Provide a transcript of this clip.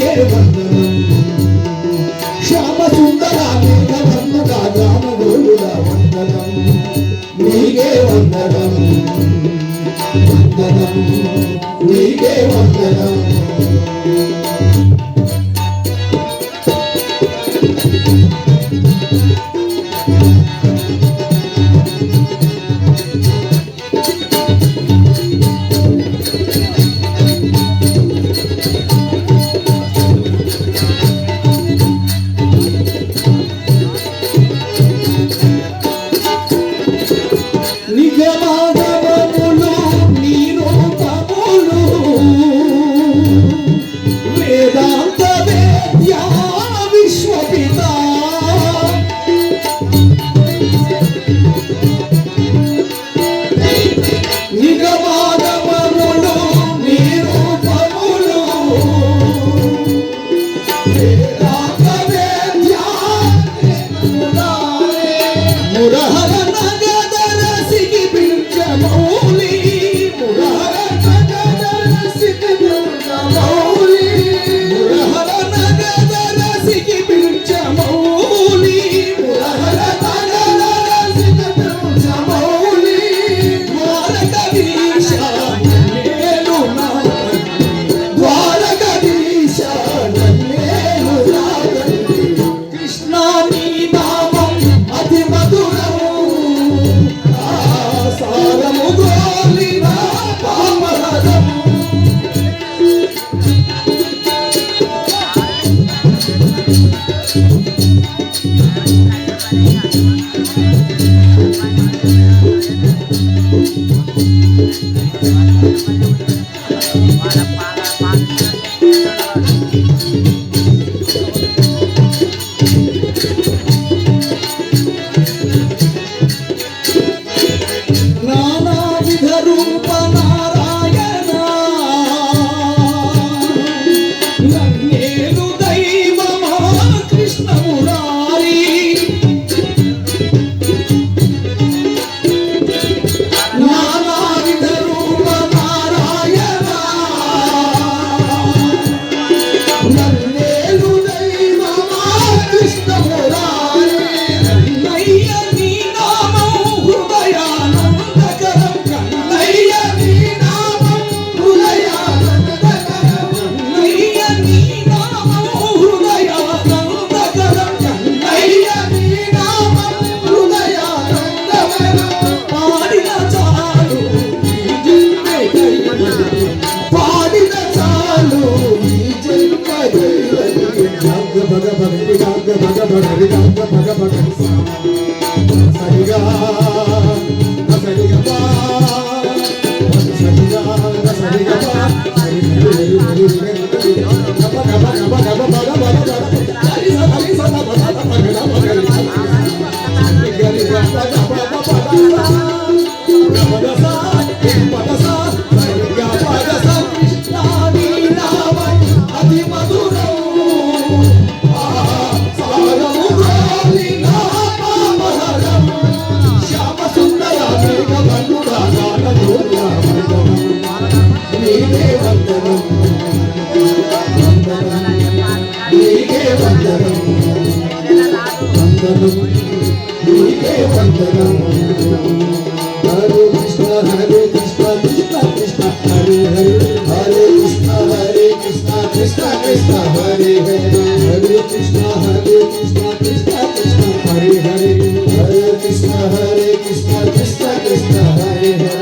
ಕೇಳಿ ಬಂದರು Thank you. భగ భక్తి రాగ భగ భగరి రాగ భగ భగరి సరిగా సరిగా సరిగా సరిగా వందనము నీకే వందనము హరే కృష్ణ హరే కృష్ణ కృష్ణ కృష్ణ హరే హరే. హరే కృష్ణ హరే కృష్ణ కృష్ణ కృష్ణ హరే హరే. హరే కృష్ణ హరే కృష్ణ కృష్ణ కృష్ణ హరే హరే. హరే కృష్ణ హరే కృష్ణ కృష్ణ కృష్ణ హరే హరే.